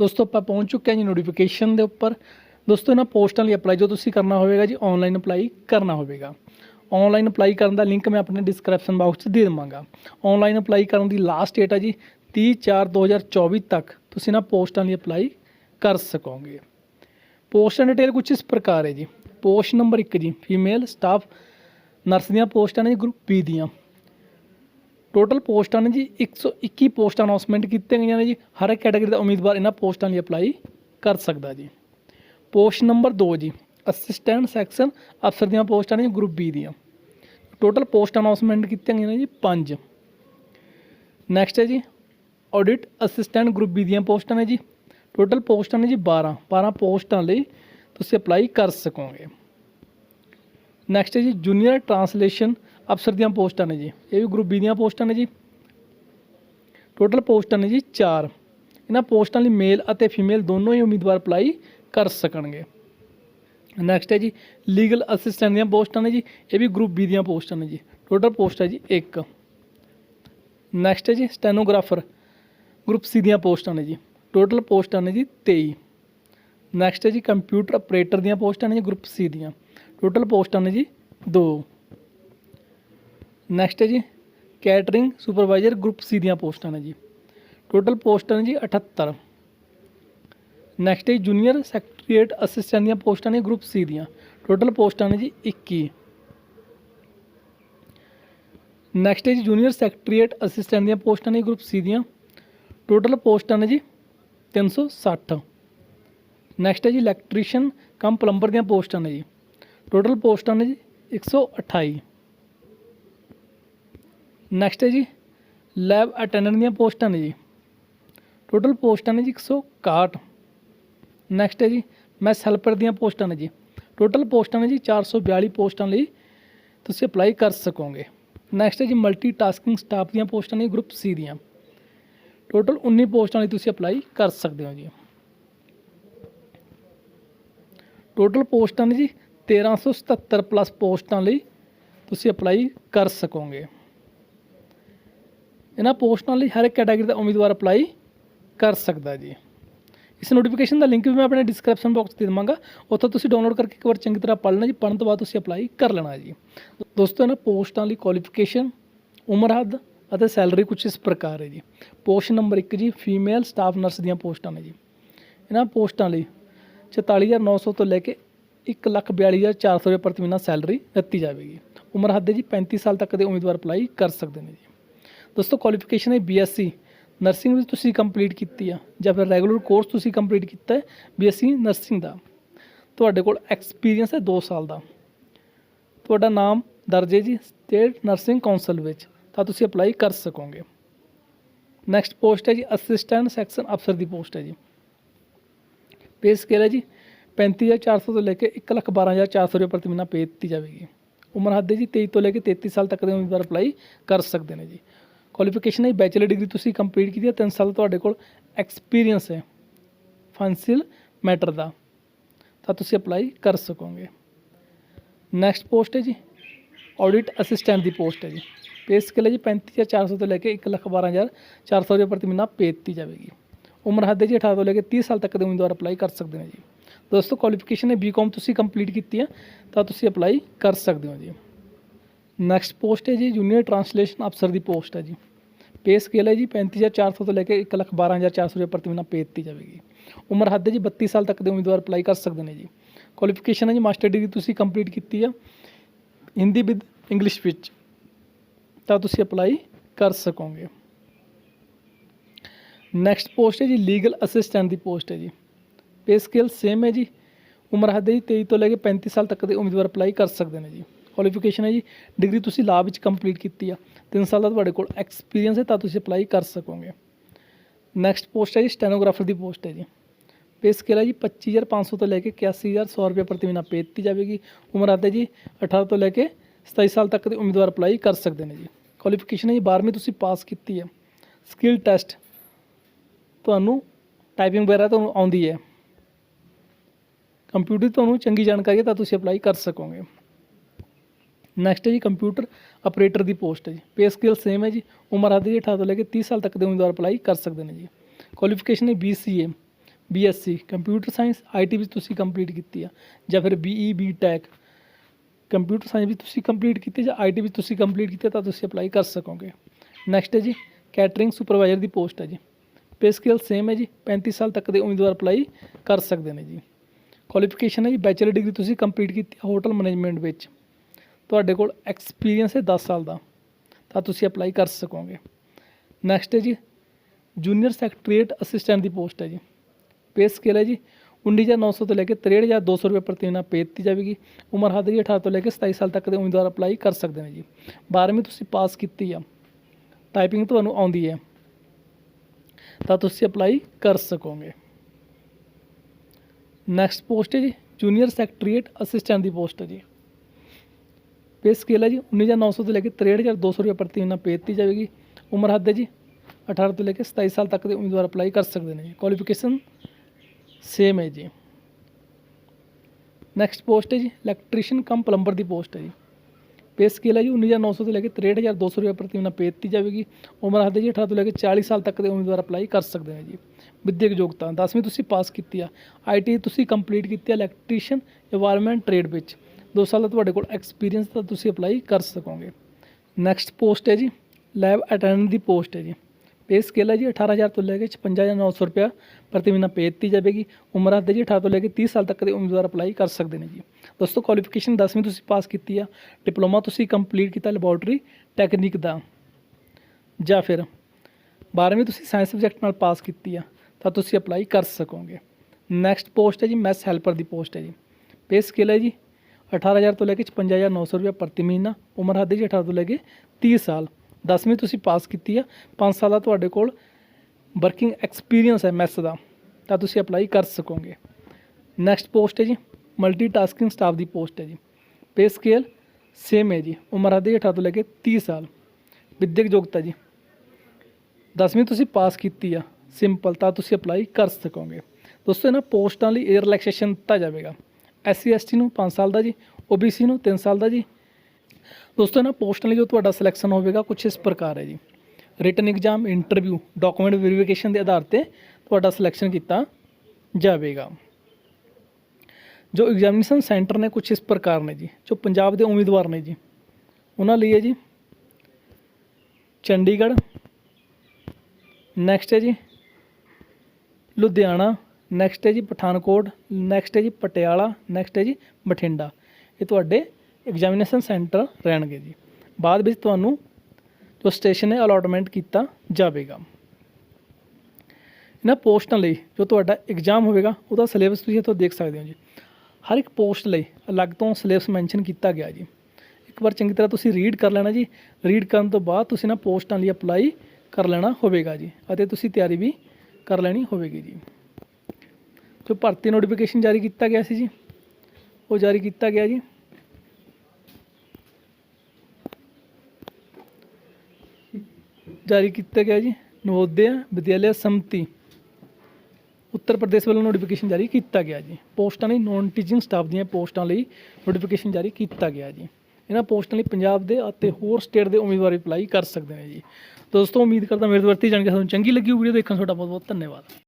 ਦੋਸਤੋ, ਆਪਾਂ ਪਹੁੰਚ ਚੁੱਕੇ ਹਾਂ ਜੀ ਨੋਟੀਫਿਕੇਸ਼ਨ ਦੇ ਉੱਪਰ। ਦੋਸਤੋ, ਇਹਨਾਂ ਪੋਸਟਾਂ ਲਈ ਅਪਲਾਈ ਜੋ ਤੁਸੀਂ ਕਰਨਾ ਹੋਵੇਗਾ ਜੀ ਆਨਲਾਈਨ ਅਪਲਾਈ ਕਰਨਾ ਹੋਵੇਗਾ। ਆਨਲਾਈਨ ਅਪਲਾਈ ਕਰਨ ਦਾ ਲਿੰਕ ਮੈਂ ਆਪਣੇ ਡਿਸਕ੍ਰਿਪਸ਼ਨ ਬਾਕਸ 'ਚ ਦੇ ਦੇਵਾਂਗਾ। ਆਨਲਾਈਨ ਅਪਲਾਈ ਕਰਨ ਦੀ ਲਾਸਟ ਡੇਟ ਹੈ ਜੀ 30 4 2024 ਤੱਕ ਤੁਸੀਂ ਇਹਨਾਂ ਪੋਸਟਾਂ ਲਈ ਅਪਲਾਈ ਕਰ ਸਕੋਗੇ। ਪੋਸਟਾਂ ਡਿਟੇਲ ਕੁਝ ਇਸ ਪ੍ਰਕਾਰ ਹੈ ਜੀ। ਪੋਸਟ ਨੰਬਰ 1 ਜੀ ਫੀਮੇਲ ਸਟਾਫ ਨਰਸ ਦੀਆਂ ਪੋਸਟਾਂ ਨੇ ਜੀ ਗਰੁੱਪ ਬੀ ਦੀਆਂ। ਟੋਟਲ ਪੋਸਟਾਂ ਨੇ ਜੀ 121 ਪੋਸਟਾਂ ਅਨਾਉਂਸਮੈਂਟ ਕੀਤੀਆਂ ਗਈਆਂ ਨੇ ਜੀ। ਹਰ ਇੱਕ ਕੈਟਾਗਰੀ ਦਾ ਉਮੀਦਵਾਰ ਇਹਨਾਂ ਪੋਸਟਾਂ ਲਈ ਅਪਲਾਈ ਕਰ ਸਕਦਾ ਜੀ। ਪੋਸਟ ਨੰਬਰ 2 ਜੀ ਅਸਿਸਟੈਂਟ ਸੈਕਸ਼ਨ ਅਫਸਰ ਦੀਆਂ ਪੋਸਟਾਂ ਨੇ ਜੀ ਗਰੁੱਪ ਬੀ ਦੀਆਂ। ਟੋਟਲ ਪੋਸਟ ਅਨਾਉਂਸਮੈਂਟ ਕੀਤੀਆਂ ਗਈਆਂ ਨੇ ਜੀ 5 ਨੈਕਸਟ ਹੈ ਜੀ ਆਡਿਟ ਅਸਿਸਟੈਂਟ ਗਰੁੱਪ ਬੀ ਦੀਆਂ ਪੋਸਟਾਂ ਨੇ ਜੀ। ਟੋਟਲ ਪੋਸਟਾਂ ਨੇ ਜੀ 12 12 ਪੋਸਟਾਂ ਲਈ ਤੁਸੀਂ ਅਪਲਾਈ ਕਰ ਸਕੋਗੇ। ਨੈਕਸਟ ਹੈ ਜੀ ਜੂਨੀਅਰ ਟਰਾਂਸਲੇਸ਼ਨ ਅਫਸਰ ਦੀਆਂ ਪੋਸਟਾਂ ਨੇ ਜੀ। ਇਹ ਵੀ ਗਰੁੱਪ ਬੀ ਦੀਆਂ ਪੋਸਟਾਂ ਨੇ ਜੀ। ਟੋਟਲ ਪੋਸਟਾਂ ਨੇ ਜੀ 4 ਇਹਨਾਂ ਪੋਸਟਾਂ ਲਈ ਮੇਲ ਅਤੇ ਫੀਮੇਲ ਦੋਨੋਂ ਹੀ ਉਮੀਦਵਾਰ ਅਪਲਾਈ ਕਰ ਸਕਣਗੇ। ਨੈਕਸਟ ਹੈ ਜੀ ਲੀਗਲ ਅਸਿਸਟੈਂਟ ਦੀਆਂ ਪੋਸਟਾਂ ਨੇ ਜੀ। ਇਹ ਵੀ ਗਰੁੱਪ ਬੀ ਦੀਆਂ ਪੋਸਟਾਂ ਨੇ ਜੀ। ਟੋਟਲ ਪੋਸਟ ਹੈ ਜੀ 1 ਨੈਕਸਟ ਹੈ ਜੀ ਸਟੈਨੋਗ੍ਰਾਫਰ ਗਰੁੱਪ ਸੀ ਦੀਆਂ ਪੋਸਟਾਂ ਨੇ ਜੀ। ਟੋਟਲ ਪੋਸਟਾਂ ਨੇ ਜੀ 23 ਨੈਕਸਟ ਹੈ ਜੀ ਕੰਪਿਊਟਰ ਆਪਰੇਟਰ ਦੀਆਂ ਪੋਸਟਾਂ ਨੇ ਜੀ ਗਰੁੱਪ ਸੀ ਦੀਆਂ। ਟੋਟਲ ਪੋਸਟਾਂ ਨੇ ਜੀ 2 ਨੈਕਸਟ ਹੈ ਜੀ ਕੈਟਰਿੰਗ ਸੁਪਰਵਾਈਜ਼ਰ ਗਰੁੱਪ ਸੀ ਦੀਆਂ ਪੋਸਟਾਂ ਨੇ ਜੀ। ਟੋਟਲ ਪੋਸਟਾਂ ਨੇ ਜੀ 78 ਨੈਕਸਟ ਹੈ ਜੂਨੀਅਰ ਸੈਕਟਰੀਏਟ ਅਸਿਸਟੈਂਟ ਦੀਆਂ ਪੋਸਟਾਂ ਨੇ ਗਰੁੱਪ ਸੀ ਦੀਆਂ। ਟੋਟਲ ਪੋਸਟਾਂ ਨੇ ਜੀ 21 ਨੈਕਸਟ ਹੈ ਜੀ ਜੂਨੀਅਰ ਸੈਕਟਰੀਏਟ ਅਸਿਸਟੈਂਟ ਦੀਆਂ ਪੋਸਟਾਂ ਨੇ ਗਰੁੱਪ ਸੀ ਦੀਆਂ। ਟੋਟਲ ਪੋਸਟਾਂ ਨੇ ਜੀ 360 ਨੈਕਸਟ ਹੈ ਜੀ ਇਲੈਕਟ੍ਰੀਸ਼ੀਅਨ ਕਮ ਪਲੰਬਰ ਦੀਆਂ ਪੋਸਟਾਂ ਨੇ ਜੀ। ਟੋਟਲ ਪੋਸਟਾਂ ਨੇ ਜੀ 128 ਨੈਕਸਟ ਹੈ ਜੀ ਲੈਬ ਅਟੈਂਡੈਂਟ ਦੀਆਂ ਪੋਸਟਾਂ ਨੇ ਜੀ। ਟੋਟਲ ਪੋਸਟਾਂ ਨੇ ਜੀ 161 ਨੈਕਸਟ ਹੈ ਜੀ ਮੈਸ ਹੈਲਪਰ ਦੀਆਂ ਪੋਸਟਾਂ ਨੇ ਜੀ। ਟੋਟਲ ਪੋਸਟਾਂ ਨੇ ਜੀ 442 ਪੋਸਟਾਂ ਲਈ ਤੁਸੀਂ ਅਪਲਾਈ ਕਰ ਸਕੋਗੇ। ਨੈਕਸਟ ਹੈ ਜੀ ਮਲਟੀ ਟਾਸਕਿੰਗ ਸਟਾਫ ਦੀਆਂ ਪੋਸਟਾਂ ਨੇ ਗਰੁੱਪ ਸੀ ਦੀਆਂ। ਟੋਟਲ 19 ਪੋਸਟਾਂ ਲਈ ਤੁਸੀਂ ਅਪਲਾਈ ਕਰ ਸਕਦੇ ਹੋ ਜੀ। ਟੋਟਲ ਪੋਸਟਾਂ ਨੇ ਜੀ 1377 ਪਲੱਸ ਪੋਸਟਾਂ ਲਈ ਤੁਸੀਂ ਅਪਲਾਈ ਕਰ ਸਕੋਗੇ। ਇਹਨਾਂ ਪੋਸਟਾਂ ਲਈ ਹਰ ਇੱਕ ਕੈਟਾਗਰੀ ਦਾ ਉਮੀਦਵਾਰ ਅਪਲਾਈ ਕਰ ਸਕਦਾ ਜੀ। ਇਸ ਨੋਟੀਫਿਕੇਸ਼ਨ ਦਾ ਲਿੰਕ ਵੀ ਮੈਂ ਆਪਣੇ ਡਿਸਕ੍ਰਿਪਸ਼ਨ ਬਾਕਸ 'ਤੇ ਦੇ ਦੇਵਾਂਗਾ। ਉੱਥੋਂ ਤੁਸੀਂ ਡਾਊਨਲੋਡ ਕਰਕੇ ਇੱਕ ਵਾਰ ਚੰਗੀ ਤਰ੍ਹਾਂ ਪੜ੍ਹ ਲੈਣਾ ਜੀ। ਪੜ੍ਹਨ ਤੋਂ ਬਾਅਦ ਤੁਸੀਂ ਅਪਲਾਈ ਕਰ ਲੈਣਾ ਜੀ। ਦੋਸਤੋ, ਇਹਨਾਂ ਪੋਸਟਾਂ ਲਈ ਕੁਆਲੀਫਿਕੇਸ਼ਨ ਉਮਰ ਹੱਦ ਅਤੇ ਸੈਲਰੀ ਕੁਝ ਇਸ ਪ੍ਰਕਾਰ ਹੈ ਜੀ। ਪੋਸਟ ਨੰਬਰ 1 ਜੀ ਫੀਮੇਲ ਸਟਾਫ ਨਰਸ ਦੀਆਂ ਪੋਸਟਾਂ ਨੇ ਜੀ। ਇਹਨਾਂ ਪੋਸਟਾਂ ਲਈ 44900 ਤੋਂ ਲੈ ਕੇ 142400 ਰੁਪਏ ਪ੍ਰਤੀ ਮਹੀਨਾ ਸੈਲਰੀ ਦਿੱਤੀ ਜਾਵੇਗੀ। ਉਮਰ ਹੱਦ ਹੈ ਜੀ 35 ਸਾਲ ਤੱਕ ਦੇ ਉਮੀਦਵਾਰ ਅਪਲਾਈ ਕਰ ਸਕਦੇ ਨੇ ਜੀ। ਦੋਸਤੋ ਕੁਆਲੀਫਿਕੇਸ਼ਨ ਹੈ ਬੀਐਸਸੀ ਨਰਸਿੰਗ ਵਿੱਚ ਤੁਸੀਂ ਕੰਪਲੀਟ ਕੀਤੀ ਆ ਜਾਂ ਫਿਰ ਰੈਗੂਲਰ ਕੋਰਸ ਤੁਸੀਂ ਕੰਪਲੀਟ ਕੀਤਾ ਹੈ ਬੀਐਸਸੀ ਨਰਸਿੰਗ ਦਾ। ਤੁਹਾਡੇ ਕੋਲ ਐਕਸਪੀਰੀਅੰਸ ਹੈ 2 ਸਾਲ ਦਾ। ਤੁਹਾਡਾ ਨਾਮ ਦਰਜ ਹੈ ਜੀ ਸਟੇਟ ਨਰਸਿੰਗ ਕਾਉਂਸਲ ਵਿੱਚ, ਤਾਂ ਤੁਸੀਂ ਅਪਲਾਈ ਕਰ ਸਕੋਗੇ। ਨੈਕਸਟ ਪੋਸਟ ਹੈ ਜੀ ਅਸਿਸਟੈਂਟ ਸੈਕਸ਼ਨ ਅਫਸਰ ਦੀ ਪੋਸਟ ਹੈ ਜੀ। ਪੇ ਸਕੇਲ ਹੈ ਜੀ 35400 ਤੋਂ ਲੈ ਕੇ 112400 ਰੁਪਏ ਪ੍ਰਤੀ ਮਹੀਨਾ ਪੇ ਦਿੱਤੀ ਜਾਵੇਗੀ। ਉਮਰ ਹੱਦ ਹੈ ਜੀ 23 ਤੋਂ ਲੈ ਕੇ 33 ਸਾਲ ਤੱਕ ਦੇ ਉਮੀਦਵਾਰ ਅਪਲਾਈ ਕਰ ਸਕਦੇ ਨੇ ਜੀ। ਕੁਆਲੀਫਿਕੇਸ਼ਨ ਹੈ ਬੈਚਲਰ ਡਿਗਰੀ ਤੁਸੀਂ ਕੰਪਲੀਟ ਕੀਤੀ ਹੈ 3 ਸਾਲ ਤੁਹਾਡੇ ਕੋਲ ਐਕਸਪੀਰੀਅੰਸ ਹੈ ਫਾਈਨੈਂਸ਼ੀਅਲ ਮੈਟਰ ਦਾ। ਤਾਂ ਤੁਸੀਂ ਅਪਲਾਈ ਕਰ ਸਕੋਗੇ। ਨੈਕਸਟ ਪੋਸਟ ਹੈ ਜੀ ਆਡਿਟ ਅਸਿਸਟੈਂਟ ਦੀ ਪੋਸਟ ਹੈ ਜੀ। ਪੇ ਸਕੇਲ ਹੈ ਜੀ 35400 ਤੋਂ ਲੈ ਕੇ 112400 ਰੁਪਏ ਪ੍ਰਤੀ ਮਹੀਨਾ ਪੇ ਦਿੱਤੀ ਜਾਵੇਗੀ। ਉਮਰ ਹੱਦ ਹੈ ਜੀ 18 ਤੋਂ ਲੈ ਕੇ 30 ਸਾਲ ਤੱਕ ਦੇ ਉਮੀਦਵਾਰ ਅਪਲਾਈ ਕਰ ਸਕਦੇ ਨੇ ਜੀ। ਦੋਸਤੋ ਕੁਆਲੀਫਿਕੇਸ਼ਨ ਹੈ ਬੀਕਾਮ ਤੁਸੀਂ ਕੰਪਲੀਟ ਕੀਤੀ ਹੈ, ਤਾਂ ਤੁਸੀਂ ਅਪਲਾਈ ਕਰ ਸਕਦੇ ਹੋ ਜੀ। ਨੈਕਸਟ ਪੋਸਟ ਹੈ ਜੀ ਜੂਨੀਅਰ ਟਰਾਂਸਲੇਸ਼ਨ ਅਫਸਰ ਦੀ ਪੋਸਟ ਹੈ ਜੀ। ਪੇ ਸਕੇਲ ਹੈ ਜੀ? 35400 ਤੋਂ ਲੈ ਕੇ 112400 ਰੁਪਏ ਪ੍ਰਤੀ ਮਹੀਨਾ ਪੇ ਦਿੱਤੀ ਜਾਵੇਗੀ। ਉਮਰ ਹੱਦ ਹੈ ਜੀ 32 ਸਾਲ ਤੱਕ ਦੇ ਉਮੀਦਵਾਰ ਅਪਲਾਈ ਕਰ ਸਕਦੇ ਨੇ ਜੀ। ਕੁਆਲੀਫਿਕੇਸ਼ਨ ਹੈ ਜੀ ਮਾਸਟਰ ਡਿਗਰੀ ਤੁਸੀਂ ਕੰਪਲੀਟ ਕੀਤੀ ਆ। ਹਿੰਦੀ ਵਿਦ ਇੰਗਲਿਸ਼ ਵਿੱਚ ਤਾਂ ਤੁਸੀਂ ਅਪਲਾਈ ਕਰ ਸਕੋਗੇ। ਨੈਕਸਟ ਪੋਸਟ ਹੈ ਜੀ ਲੀਗਲ ਅਸਿਸਟੈਂਟ ਦੀ ਪੋਸਟ ਹੈ ਜੀ। ਪੇ ਸਕੇਲ ਸੇਮ ਹੈ ਜੀ। ਉਮਰ ਹੱਦ ਹੈ ਜੀ 23 ਤੋਂ ਲੈ ਕੇ 35 ਸਾਲ ਤੱਕ ਦੇ ਉਮੀਦਵਾਰ ਅਪਲਾਈ ਕਰ ਸਕਦੇ ਨੇ ਜੀ। ਕੁਆਲੀਫਿਕੇਸ਼ਨ ਹੈ ਜੀ। ਡਿਗਰੀ ਤੁਸੀਂ ਲਾਅ ਵਿੱਚ ਕੰਪਲੀਟ ਕੀਤੀ ਆ। 3 ਸਾਲ ਦਾ ਤੁਹਾਡੇ ਕੋਲ ਐਕਸਪੀਰੀਅੰਸ ਹੈ ਤਾਂ ਤੁਸੀਂ ਅਪਲਾਈ ਕਰ ਸਕੋਗੇ। ਨੈਕਸਟ ਪੋਸਟ ਹੈ ਜੀ ਸਟੈਨੋਗ੍ਰਾਫਰ ਦੀ ਪੋਸਟ ਹੈ ਜੀ। ਪੇ ਸਕੇਲ ਹੈ ਜੀ 25500 ਤੋਂ ਲੈ ਕੇ 81100 ਰੁਪਏ ਪ੍ਰਤੀ ਮਹੀਨਾ ਪੇ ਦਿੱਤੀ ਜਾਵੇਗੀ। ਉਮਰ ਹੱਦ ਜੀ 18 ਤੋਂ ਲੈ ਕੇ 27 ਸਾਲ ਤੱਕ ਦੇ ਉਮੀਦਵਾਰ ਅਪਲਾਈ ਕਰ ਸਕਦੇ ਨੇ ਜੀ। ਕੁਆਲੀਫਿਕੇਸ਼ਨ ਹੈ ਜੀ 12ਵੀਂ ਤੁਸੀਂ ਪਾਸ ਕੀਤੀ ਹੈ। ਸਕਿੱਲ ਟੈਸਟ ਤੁਹਾਨੂੰ ਟਾਈਪਿੰਗ ਵਗੈਰਾ ਤੁਹਾਨੂੰ ਆਉਂਦੀ ਹੈ। ਕੰਪਿਊਟਰ ਤੁਹਾਨੂੰ ਚੰਗੀ ਜਾਣਕਾਰੀ ਹੈ ਤਾਂ ਤੁਸੀਂ ਅਪਲਾਈ ਕਰ ਸਕੋਗੇ। ਨੈਕਸਟ ਹੈ ਜੀ ਕੰਪਿਊਟਰ ਆਪਰੇਟਰ ਦੀ ਪੋਸਟ ਹੈ ਜੀ। ਪੇ ਸਕੇਲ ਸੇਮ ਹੈ ਜੀ। ਉਮਰ ਹੱਦ ਜੀ 18 ਤੋਂ ਲੈ ਕੇ 30 ਸਾਲ ਤੱਕ ਦੇ ਉਮੀਦਵਾਰ ਅਪਲਾਈ ਕਰ ਸਕਦੇ ਨੇ ਜੀ। ਕੁਆਲੀਫਿਕੇਸ਼ਨ ਹੈ BCA BSc computer science IT ਵਿੱਚ ਤੁਸੀਂ ਕੰਪਲੀਟ ਕੀਤੀ ਆ। ਜਾਂ ਫਿਰ ਬੀਈ ਬੀਟੈਕ ਕੰਪਿਊਟਰ ਸਾਇੰਸ ਵਿੱਚ ਤੁਸੀਂ ਕੰਪਲੀਟ ਕੀਤੀ ਜਾਂ ਆਈਟੀ ਵਿੱਚ ਤੁਸੀਂ ਕੰਪਲੀਟ ਕੀਤੀ ਤਾਂ ਤੁਸੀਂ ਅਪਲਾਈ ਕਰ ਸਕੋਗੇ। ਨੈਕਸਟ ਹੈ ਜੀ ਕੈਟਰਿੰਗ ਸੁਪਰਵਾਈਜ਼ਰ ਦੀ ਪੋਸਟ ਹੈ ਜੀ। ਪੇ ਸਕੇਲ ਸੇਮ ਹੈ ਜੀ 35 ਸਾਲ ਤੱਕ ਦੇ ਉਮੀਦਵਾਰ ਅਪਲਾਈ ਕਰ ਸਕਦੇ ਨੇ ਜੀ। ਕੁਆਲੀਫਿਕੇਸ਼ਨ ਹੈ ਜੀ ਬੈਚਲਰ ਡਿਗਰੀ ਤੁਸੀਂ ਕੰਪਲੀਟ ਕੀਤੀ ਹੋਟਲ ਮੈਨੇਜਮੈਂਟ ਵਿੱਚ। ਤੁਹਾਡੇ ਕੋਲ ਐਕਸਪੀਰੀਅੰਸ ਹੈ 10 ਸਾਲ ਦਾ, ਤਾਂ ਤੁਸੀਂ ਅਪਲਾਈ ਕਰ ਸਕੋਗੇ। ਨੈਕਸਟ ਹੈ ਜੀ ਜੂਨੀਅਰ ਸੈਕਟਰੀਏਟ ਅਸਿਸਟੈਂਟ ਦੀ ਪੋਸਟ ਹੈ ਜੀ। ਪੇ ਸਕੇਲ ਹੈ ਜੀ 19900 ਤੋਂ ਲੈ ਕੇ 63200 ਰੁਪਏ ਪ੍ਰਤੀ ਮਹੀਨਾ ਪੇ ਦਿੱਤੀ ਜਾਵੇਗੀ। ਉਮਰ ਹੱਦ ਜੀ 18 ਤੋਂ ਲੈ ਕੇ 27 ਸਾਲ ਤੱਕ ਦੇ ਉਮੀਦਵਾਰ ਅਪਲਾਈ ਕਰ ਸਕਦੇ ਨੇ ਜੀ। 12ਵੀਂ ਤੁਸੀਂ ਪਾਸ ਕੀਤੀ ਆ। ਟਾਈਪਿੰਗ ਤੁਹਾਨੂੰ ਆਉਂਦੀ ਹੈ। ਤਾਂ ਤੁਸੀਂ ਅਪਲਾਈ ਕਰ ਸਕੋਗੇ। ਨੈਕਸਟ ਪੋਸਟ ਹੈ ਜੀ ਜੂਨੀਅਰ ਸੈਕਟਰੀਏਟ ਅਸਿਸਟੈਂਟ ਦੀ ਪੋਸਟ ਹੈ ਜੀ। ਪੇ ਸਕੇਲ ਹੈ ਜੀ उन्नीस हज़ार नौ सौ से लेकर तिरसठ हज़ार दो सौ रुपये प्रति ਮਹੀਨਾ ਪੇ ਦਿੱਤੀ ਜਾਵੇਗੀ। ਉਮਰ ਹੱਦ ਹੈ ਜੀ 18 ਤੋਂ ਲੈ ਕੇ 27 ਸਾਲ ਤੱਕ ਦੇ ਉਮੀਦਵਾਰ ਅਪਲਾਈ ਕਰ ਸਕਦੇ ਨੇ ਜੀ। ਕੁਆਲੀਫਿਕੇਸ਼ਨ ਸੇਮ ਹੈ ਜੀ। ਨੈਕਸਟ ਪੋਸਟ ਹੈ ਜੀ ਇਲੈਕਟ੍ਰੀਸ਼ੀਅਨ ਕਮ ਪਲੰਬਰ ਦੀ ਪੋਸਟ ਹੈ ਜੀ। ਪੇ ਸਕੇਲ ਹੈ ਜੀ 19900 ਤੋਂ ਲੈ ਕੇ 63200 ਰੁਪਏ ਪ੍ਰਤੀ ਮਹੀਨਾ ਪੇ ਦਿੱਤੀ ਜਾਵੇਗੀ। ਉਮਰ ਹੱਦ ਹੈ ਜੀ 18 ਤੋਂ ਲੈ ਕੇ 40 ਸਾਲ ਤੱਕ ਦੇ ਉਮੀਦਵਾਰ ਅਪਲਾਈ ਕਰ ਸਕਦੇ ਨੇ ਜੀ। ਵਿਦਿਅਕ ਯੋਗਤਾ 10ਵੀਂ ਤੁਸੀਂ ਪਾਸ ਕੀਤੀ ਆ। ਆਈਟੀ ਤੁਸੀਂ ਕੰਪਲੀਟ ਕੀਤੀ ਆ ਇਲੈਕਟ੍ਰੀਸ਼ੀਅਨ এনवायरमेंट ਟ੍ਰੇਡ ਵਿੱਚ। 2 ਸਾਲ ਦਾ ਤੁਹਾਡੇ ਕੋਲ ਐਕਸਪੀਰੀਅੰਸ ਤਾਂ ਤੁਸੀਂ ਅਪਲਾਈ ਕਰ ਸਕੋਗੇ। ਨੈਕਸਟ ਪੋਸਟ ਹੈ ਜੀ ਲੈਬ ਅਟੈਂਡੈਂਟ ਦੀ ਪੋਸਟ ਹੈ ਜੀ। ਪੇ ਸਕੇਲ ਹੈ ਜੀ 18000 ਤੋਂ ਲੈ ਕੇ 55900 ਰੁਪਇਆ ਪ੍ਰਤੀ ਮਹੀਨਾ ਪੇ ਦਿੱਤੀ ਜਾਵੇਗੀ। ਉਮਰ ਹੱਦ ਹੈ ਜੀ 18 ਤੋਂ ਲੈ ਕੇ 30 ਸਾਲ ਤੱਕ ਦੇ ਉਮੀਦਵਾਰ ਅਪਲਾਈ ਕਰ ਸਕਦੇ ਨੇ ਜੀ। ਦੋਸਤੋ ਕੁਆਲੀਫਿਕੇਸ਼ਨ 10ਵੀਂ ਤੁਸੀਂ ਪਾਸ ਕੀਤੀ ਆ। ਡਿਪਲੋਮਾ ਤੁਸੀਂ ਕੰਪਲੀਟ ਕੀਤਾ ਲੈਬੋਰਟਰੀ ਟੈਕਨੀਕ ਦਾ। ਜਾਂ ਫਿਰ 12ਵੀਂ ਤੁਸੀਂ ਸਾਇੰਸ ਸਬਜੈਕਟ ਨਾਲ ਪਾਸ ਕੀਤੀ ਆ, ਤਾਂ ਤੁਸੀਂ ਅਪਲਾਈ ਕਰ ਸਕੋਗੇ। ਨੈਕਸਟ ਪੋਸਟ ਹੈ ਜੀ ਮੈਸ ਹੈਲਪਰ ਦੀ ਪੋਸਟ ਹੈ ਜੀ। ਪੇ ਸਕੇਲ ਹੈ ਜੀ 18000 ਤੋਂ ਲੈ ਕੇ 55900 ਰੁਪਏ ਪ੍ਰਤੀ ਮਹੀਨਾ, ਉਮਰ ਹੱਦ ਜੀ 18 ਤੋਂ ਲੈ ਕੇ 30 ਸਾਲ। 10ਵੀਂ ਤੁਸੀਂ ਪਾਸ ਕੀਤੀ ਆ 5 ਸਾਲ ਦਾ ਤੁਹਾਡੇ ਕੋਲ ਵਰਕਿੰਗ ਐਕਸਪੀਰੀਅੰਸ ਹੈ ਮੈਸ ਦਾ, ਤਾਂ ਤੁਸੀਂ ਅਪਲਾਈ ਕਰ ਸਕੋਗੇ। ਨੈਕਸਟ ਪੋਸਟ ਹੈ ਜੀ ਮਲਟੀਟਾਸਕਿੰਗ ਸਟਾਫ ਦੀ ਪੋਸਟ ਹੈ ਜੀ। ਪੇ ਸਕੇਲ ਸੇਮ ਹੈ ਜੀ, ਉਮਰ ਹੱਦ ਹੈ 18 ਤੋਂ ਲੈ ਕੇ 30 ਸਾਲ। ਵਿਦਿਅਕ ਯੋਗਤਾ ਜੀ। 10ਵੀਂ ਤੁਸੀਂ ਪਾਸ ਕੀਤੀ ਆ ਸਿੰਪਲ ਤਾਂ ਤੁਸੀਂ ਅਪਲਾਈ ਕਰ ਸਕੋਗੇ। ਦੋਸਤੋ ਇਹਨਾਂ ਪੋਸਟਾਂ ਲਈ ਇਹ ਰਿਲੈਕਸੇਸ਼ਨ ਦਿੱਤਾ ਜਾਵੇਗਾ। ਐਸਸੀ ਐਸਟੀ ਨੂੰ 5 ਸਾਲ ਦਾ ਜੀ, ਓਬੀਸੀ ਨੂੰ 3 ਸਾਲ ਦਾ ਜੀ। ਦੋਸਤੋ ਇਹਨਾਂ ਪੋਸਟਾਂ ਲਈ ਜੋ ਤੁਹਾਡਾ ਸਿਲੈਕਸ਼ਨ ਹੋਵੇਗਾ ਕੁਝ ਇਸ ਪ੍ਰਕਾਰ ਹੈ ਜੀ। Written exam interview document verification ਦੇ ਆਧਾਰ ਤੇ ਤੁਹਾਡਾ ਸਿਲੈਕਸ਼ਨ ਕੀਤਾ ਜਾਵੇਗਾ। ਜੋ ਐਗਜ਼ਾਮੀਨੇਸ਼ਨ ਸੈਂਟਰ ਨੇ ਕੁਝ ਇਸ ਪ੍ਰਕਾਰ ਨੇ ਜੀ, ਜੋ ਪੰਜਾਬ ਦੇ ਉਮੀਦਵਾਰ ਨੇ ਜੀ। ਉਹਨਾਂ ਲਈ ਹੈ ਜੀ, ਚੰਡੀਗੜ੍ਹ। ਨੈਕਸਟ ਹੈ ਜੀ, ਲੁਧਿਆਣਾ। ਨੈਕਸਟ ਹੈ ਜੀ ਪਠਾਨਕੋਟ ਨੈਕਸਟ ਹੈ ਜੀ ਪਟਿਆਲਾ ਨੈਕਸਟ ਹੈ ਜੀ ਬਠਿੰਡਾ। ਇਹ ਤੁਹਾਡੇ ਐਗਜ਼ਾਮੀਨੇਸ਼ਨ ਸੈਂਟਰ ਰਹਿਣਗੇ ਜੀ। ਬਾਅਦ ਵਿੱਚ ਤੁਹਾਨੂੰ ਜੋ ਸਟੇਸ਼ਨ ਹੈ ਅਲਾਟਮੈਂਟ ਕੀਤਾ ਜਾਵੇਗਾ। ਇਹਨਾਂ ਪੋਸਟਾਂ ਲਈ ਜੋ ਤੁਹਾਡਾ ਐਗਜ਼ਾਮ ਹੋਵੇਗਾ, ਉਹਦਾ ਸਿਲੇਬਸ ਤੁਸੀਂ ਇੱਥੋਂ ਦੇਖ ਸਕਦੇ ਹੋ ਜੀ। ਹਰ ਇੱਕ ਪੋਸਟ ਲਈ ਅਲੱਗ ਤੋਂ ਸਿਲੇਬਸ ਮੈਂਸ਼ਨ ਕੀਤਾ ਗਿਆ ਜੀ। ਇੱਕ ਵਾਰ ਚੰਗੀ ਤਰ੍ਹਾਂ ਤੁਸੀਂ ਰੀਡ ਕਰ ਲੈਣਾ ਜੀ। ਰੀਡ ਕਰਨ ਤੋਂ ਬਾਅਦ ਤੁਸੀਂ ਨਾ ਪੋਸਟਾਂ ਲਈ ਅਪਲਾਈ ਕਰ ਲੈਣਾ ਹੋਵੇਗਾ ਜੀ। ਅਤੇ ਤੁਸੀਂ ਤਿਆਰੀ ਵੀ ਕਰ ਲੈਣੀ ਹੋਵੇਗੀ ਜੀ। ਜੋ ਭਰਤੀ ਨੋਟੀਫਿਕੇਸ਼ਨ ਜਾਰੀ ਕੀਤਾ ਗਿਆ ਸੀ ਜੀ, ਉਹ ਜਾਰੀ ਕੀਤਾ ਗਿਆ ਜੀ। ਜਾਰੀ ਕੀਤਾ ਗਿਆ ਜੀ। ਨਵੋਦਿਆ ਵਿਦਿਆਲਿਆ ਸਮਤੀ। ਉੱਤਰ ਪ੍ਰਦੇਸ਼ ਵੱਲੋਂ ਨੋਟੀਫਿਕੇਸ਼ਨ ਜਾਰੀ ਕੀਤਾ ਗਿਆ ਜੀ। ਪੋਸਟਾਂ ਲਈ ਨੌਨ ਟੀਚਿੰਗ ਸਟਾਫ ਦੀਆਂ ਪੋਸਟਾਂ ਲਈ ਨੋਟੀਫਿਕੇਸ਼ਨ ਜਾਰੀ ਕੀਤਾ ਗਿਆ ਜੀ। ਇਹਨਾਂ ਪੋਸਟਾਂ ਲਈ ਪੰਜਾਬ ਦੇ ਅਤੇ ਹੋਰ ਸਟੇਟ ਦੇ ਉਮੀਦਵਾਰ ਅਪਲਾਈ ਕਰ ਸਕਦੇ ਨੇ ਜੀ। ਦੋਸਤੋ, ਉਮੀਦ ਕਰਦਾ ਮੇਰੇ ਤੋਂ ਵਰਤੀ ਜਾਣਕਾਰੀ ਤੁਹਾਨੂੰ ਚੰਗੀ ਲੱਗੀ ਵੀਡੀਓ ਦੇਖਣ ਤੁਹਾਡਾ ਬਹੁਤ ਬਹੁਤ ਧੰਨਵਾਦ।